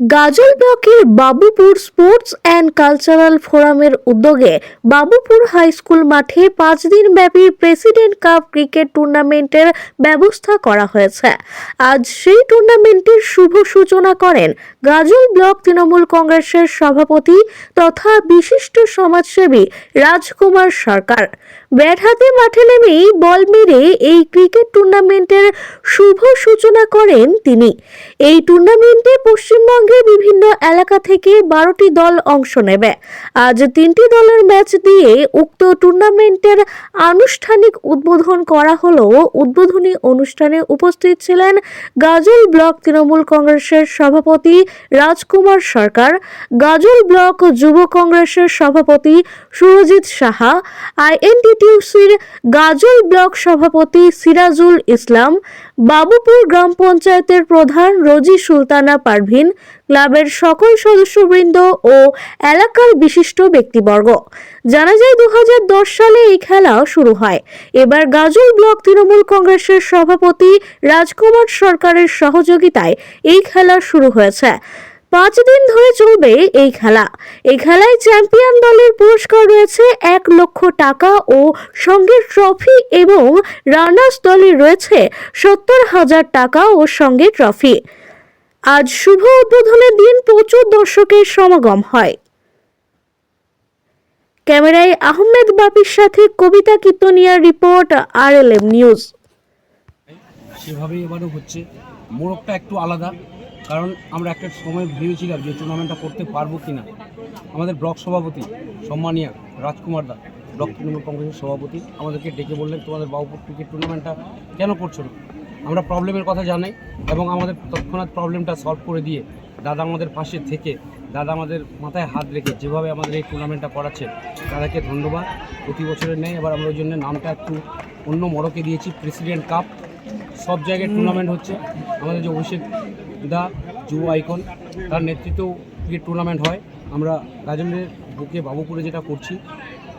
গাজল ব্লকের Babupur sports and cultural ফোরামের উদ্যোগে বাবুপুর হাই স্কুল মাঠে পাঁচ দিন ব্যাপী প্রেসিডেন্ট কাপ ক্রিকেট টুর্নামেন্টের ব্যবস্থা করা হয়েছে। আজ সেই টুর্নামেন্টের শুভ সূচনা করেন গাজল ব্লক তৃণমূল কংগ্রেসের সভাপতি তথা বিশিষ্ট সমাজসেবী রাজকুমার সরকার। ব্যাট হাতে মাঠে নেমেই বল মেরে এই ক্রিকেট টুর্নামেন্টের শুভ সূচনা করেন তিনি। এই টুর্নামেন্টে পশ্চিমবঙ্গের বিভিন্ন এলাকা থেকে বারোটি দল অংশ নেবে। আজ তিনটি দলের ম্যাচ দিয়ে উক্ত টুর্নামেন্টের আনুষ্ঠানিক উদ্বোধন করা হলো উদ্বোধনী অনুষ্ঠানে উপস্থিত ছিলেন গাজল ব্লক তৃণমূল কংগ্রেসের সভাপতি রাজকুমার সরকার, গাজল ব্লক যুব কংগ্রেসের সভাপতি সুরজিৎ সাহা, আইএনটিটিউসির গাজল ব্লক সভাপতি সিরাজুল ইসলাম বাবুপুর গ্রাম পঞ্চায়েতের প্রধান রোজি সুলতানা পারভিন, ক্লাবের সকল সদস্যবৃন্দ ও এলাকার বিশিষ্ট ব্যক্তিবর্গ। জানা যায় দু হাজার দশ সালে এই খেলা শুরু হয়। এবার গাজল ব্লক তৃণমূল কংগ্রেসের সভাপতি রাজকুমার সরকারের সহযোগিতায় এই খেলা শুরু হয়েছে। পাঁচ দিন ধরে চলবে এই খেলা। এই খেলায় চ্যাম্পিয়ন দলের পুরস্কার রয়েছে এক লক্ষ টাকা ও সঙ্গে ট্রফি এবং রানার্স দলের রয়েছে সত্তর হাজার টাকা ও সঙ্গে ট্রফি। আজ শুভ উদ্বোধনের দিন প্রচুর দর্শকের সমাগম হয়। ক্যামেরায় আহমেদ বাপির সাথে কবিতা কীর্তনিয়ার রিপোর্ট আর এল এম নিউজ। সেভাবেই এবারও হচ্ছে। মোড়কটা একটু আলাদা। কারণ আমরা একটা সময় ভেবেছিলাম যে টুর্নামেন্টটা করতে পারব কি না আমাদের ব্লক সভাপতি সম্মানিয়া রাজকুমার দা, ব্লক তৃণমূল কংগ্রেসের সভাপতি, আমাদেরকে ডেকে বললেন, তোমাদের বাবুপুর ক্রিকেট টুর্নামেন্টটা কেন করছ না? আমরা প্রবলেমের কথা জানাই এবং আমাদের তৎক্ষণাৎ প্রবলেমটা সলভ করে দিয়ে দাদা আমাদের পাশে থেকে, দাদা আমাদের মাথায় হাত রেখে যেভাবে আমাদের এই টুর্নামেন্টটা করাচ্ছেন তাদেরকে ধন্যবাদ। প্রতি বছরের নেই এবার আমরা ওই জন্য নামটা একটু অন্য মড়কে দিয়েছি প্রেসিডেন্ট কাপ সব জায়গায় টুর্নামেন্ট হচ্ছে। আমাদের যে অভিষেক দা যুব আইকন, তার নেতৃত্বেও ক্রিকেট টুর্নামেন্ট হয়। আমরা গাজনের বুকে বাবুপুরে যেটা করছি,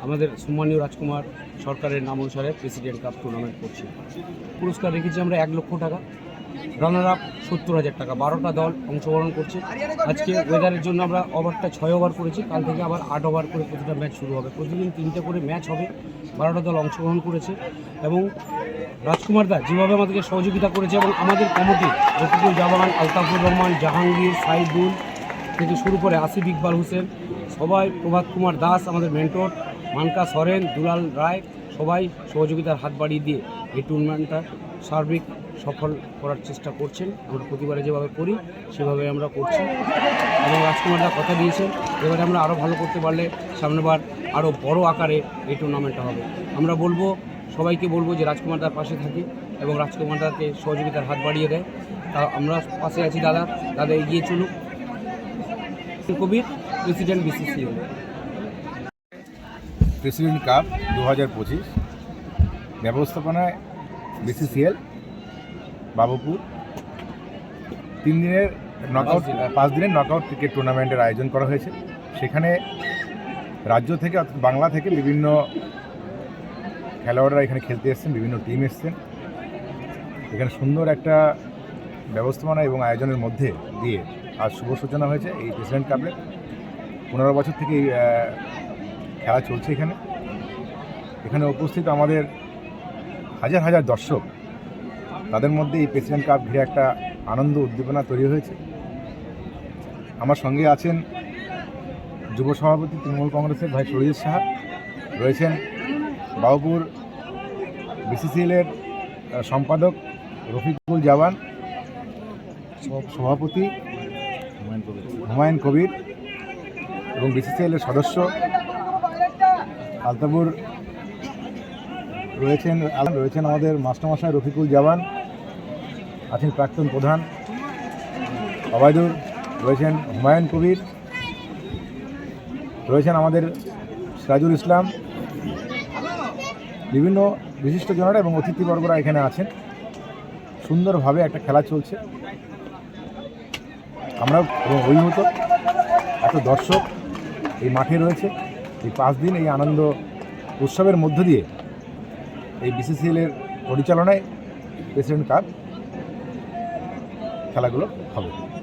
আমাদের সম্মানীয় রাজকুমার সরকারের নাম অনুসারে প্রেসিডেন্ট কাপ টুর্নামেন্ট করছি। পুরস্কার রেখেছি আমরা এক লক্ষ টাকা। রানার আপ সত্তর হাজার টাকা। বারোটা দল অংশগ্রহণ করছে। আজকে ওয়েদারের জন্য আমরা ওভারটা ছয় ওভার করেছি। কাল থেকে আবার আট ওভার করে প্রতিটা ম্যাচ শুরু হবে। প্রতিদিন তিনটে করে ম্যাচ হবে। বারোটা দল অংশগ্রহণ করেছে। এবং রাজকুমার দা যেভাবে আমাদেরকে সহযোগিতা করেছে এবং আমাদের কমিটি, রফিকুল জামান আলতাফুর রহমান, জাহাঙ্গীর, সাইদুল থেকে শুরু করে আসিফ ইকবাল হোসেন, সবাই, প্রভাত কুমার দাস, আমাদের মেন্টর মানকা সরেন দুলাল রায়, সবাই সহযোগিতার হাত বাড়িয়ে দিয়ে এই টুর্নামেন্টটা সার্বিক সফল করার চেষ্টা করছেন। আমরা প্রতিবারে যেভাবে করি, সেভাবে আমরা করছি। এবং রাজকুমারদা কথা দিয়েছেন, এবারে আমরা আরও ভালো করতে পারলে সামনেবার আরও বড় আকারে এই টুর্নামেন্টটা হবে। আমরা বলব, সবাইকে বলব যে রাজকুমারদার পাশে থাকি এবং রাজকুমারদাকে সহযোগিতার হাত বাড়িয়ে দেয়। তা আমরা পাশে আছি দাদা দাদা এগিয়ে চলুক। Kabir, president BCCL president cup দু হাজার পঁচিশ, ব্যবস্থাপনায় বিসিসিএল বাবুপুর। তিন দিনের নকআউট পাঁচ দিনের। নকআউট ক্রিকেট টুর্নামেন্টের আয়োজন করা হয়েছে। সেখানে রাজ্য থেকে অর্থাৎ বাংলা থেকে বিভিন্ন খেলোয়াড়রা এখানে খেলতে এসেছেন বিভিন্ন টিম এসছেন। এখানে সুন্দর একটা ব্যবস্থাপনা এবং আয়োজনের মধ্যে দিয়ে আজ শুভ সূচনা হয়েছে এই প্রেসিডেন্ট কাপের পনেরো বছর থেকে এই খেলা চলছে এখানে। এখানে উপস্থিত আমাদের হাজার হাজার দর্শক তাদের মধ্যে এই প্রেসিডেন্ট কাপ ঘিরে একটা আনন্দ, উদ্দীপনা তৈরি হয়েছে। আমার সঙ্গে আছেন যুব সভাপতি তৃণমূল কংগ্রেসের ভাই সরিজিৎ সাহা, রয়েছেন বাবুপুর বিসিসিএলের সম্পাদক রফিকুল জাওয়ান সভাপতি হুমায়ুন কবির এবং বিসিসিএলের সদস্য আলতাপুর রয়েছেন রয়েছেন আমাদের মাস্টারমশাই রফিকুল জাওয়ান আছেন প্রাক্তন প্রধান অবায়দুর রয়েছেন হুমায়ুন কবির, রয়েছেন আমাদের সিরাজুল ইসলাম, বিভিন্ন বিশিষ্টজনেরা এবং অতিথিবর্গরা এখানে আছেন। সুন্দরভাবে একটা খেলা চলছে। আমরা অভিভূত এত দর্শক এই মাঠে রয়েছে। এই পাঁচ দিন এই আনন্দ উৎসবের মধ্য দিয়ে এই বিসিসিএলের পরিচালনায় প্রেসিডেন্ট কাপ খেলাগুলো হবে।